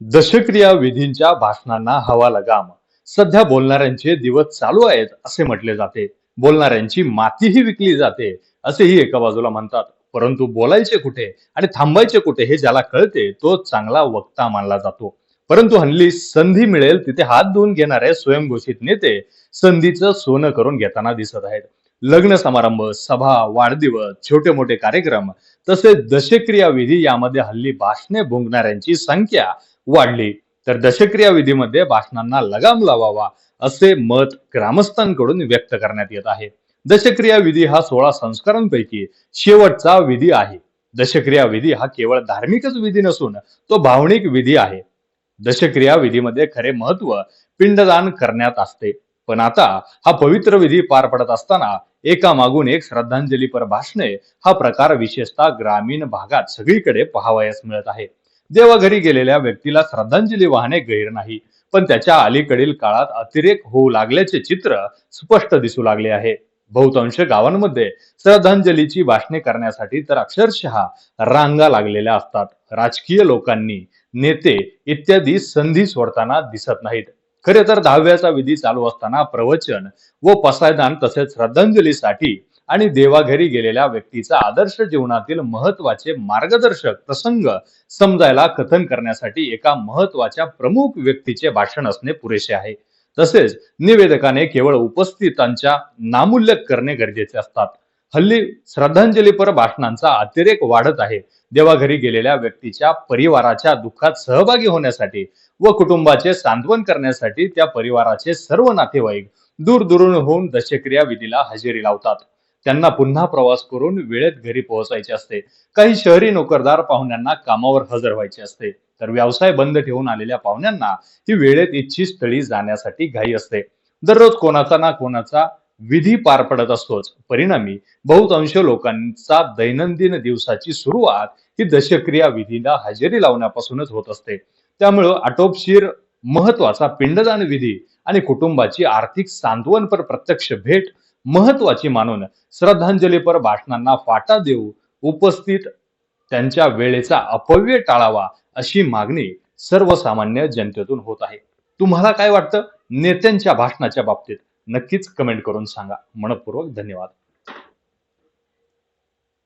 दशक्रिया विधींच्या भाषणांना हवा लगाम. सध्या बोलणाऱ्यांचे दिवस चालू आहेत असे म्हटले जाते. बोलणाऱ्यांची मातीही विकली जाते असेही एका बाजूला म्हणतात. परंतु बोलायचे कुठे आणि थांबायचे कुठे हे ज्याला कळते तो चांगला वक्ता मानला जातो. परंतु हल्ली संधी मिळेल तिथे हात धुवून घेणारे स्वयंघोषित नेते संधीचं सोनं करून घेताना दिसत आहेत. लग्न समारंभ सभा वाढदिवस छोटे मोठे कार्यक्रम तसेच दशक्रिया विधी यामध्ये हल्ली भाषणे भुंकणाऱ्यांची संख्या वाढली. तर दशक्रिया विधीमध्ये भाषणांना लगाम लावावा असे मत ग्रामस्थांकडून व्यक्त करण्यात येत आहे. दशक्रिया विधी हा सोळा संस्कारांपैकी शेवटचा विधी आहे. दशक्रिया विधी हा केवळ धार्मिकच विधी नसून तो भावनिक विधी आहे. दशक्रिया विधीमध्ये खरे महत्त्व पिंडदान करण्यात असते. पण आता हा पवित्र विधी पार पडत असताना एका मागून एक श्रद्धांजलीपर भाषणे हा प्रकार विशेषतः ग्रामीण भागात सगळीकडे पाहावयास मिळत आहे. देवाघरी गेलेल्या व्यक्तीला श्रद्धांजली वाहणे गैर नाही. पण त्याच्या अलीकडील काळात अतिरेक होऊ लागल्याचे चित्र स्पष्ट दिसू लागले आहे. बहुतांश गावांमध्ये श्रद्धांजलीची भाषणे करण्यासाठी तर अक्षरशः रांगा लागलेल्या असतात. राजकीय लोकांनी नेते इत्यादी संधी सोडताना दिसत नाहीत. खरे तर दहाव्याचा विधी चालू असताना प्रवचन व पसायदान तसेच श्रद्धांजलीसाठी आणि देवाघरी गेलेल्या व्यक्तीचा आदर्श जीवनातील महत्त्वाचे मार्गदर्शक प्रसंग समजायला कथन करण्यासाठी एका महत्त्वाच्या प्रमुख व्यक्तीचे भाषण असणे पुरेसे आहे. तसेच निवेदकाने केवळ उपस्थितांच्या नामुल्लेख करणे गरजेचे असतात. हल्ली श्रद्धांजलीपर भाषणांचा अतिरेक वाढत आहे. देवाघरी गेलेल्या व्यक्तीच्या परिवाराच्या दुःखात सहभागी होण्यासाठी व कुटुंबाचे सांत्वन करण्यासाठी त्या परिवाराचे सर्व नातेवाईक दूर दुरून होऊन दशक्रिया विधीला हजेरी लावतात. त्यांना पुन्हा प्रवास करून वेळेत घरी पोहोचायचे असते. काही शहरी नोकरदार पाहुण्यांना कामावर हजर व्हायचे असते. तर व्यवसाय बंद ठेवून आलेल्या पाहुण्यांना ही वेळेत इच्छित स्थळी जाण्यासाठी घाई असते. दररोज कोणाचा ना कोणाचा विधी पार पडत असतोच. परिणामी बहुतांश लोकांचा दैनंदिन दिवसाची सुरुवात ही दशक्रिया विधीला हजेरी लावण्यापासूनच होत असते. त्यामुळं आटोपशीर महत्त्वाचा पिंडदान विधी आणि कुटुंबाची आर्थिक सांत्वनपर प्रत्यक्ष भेट महत्वाची मानून श्रद्धांजलीपर भाषणांना फाटा देऊ उपस्थित त्यांच्या वेळेचा अपव्यय टाळावा अशी मागणी सर्वसामान्य जनतेतून होत आहे. तुम्हाला काय वाटतं? नेत्यांच्या भाषणाच्या बाबतीत नक्कीच कमेंट करून सांगा. मनपूर्वक धन्यवाद.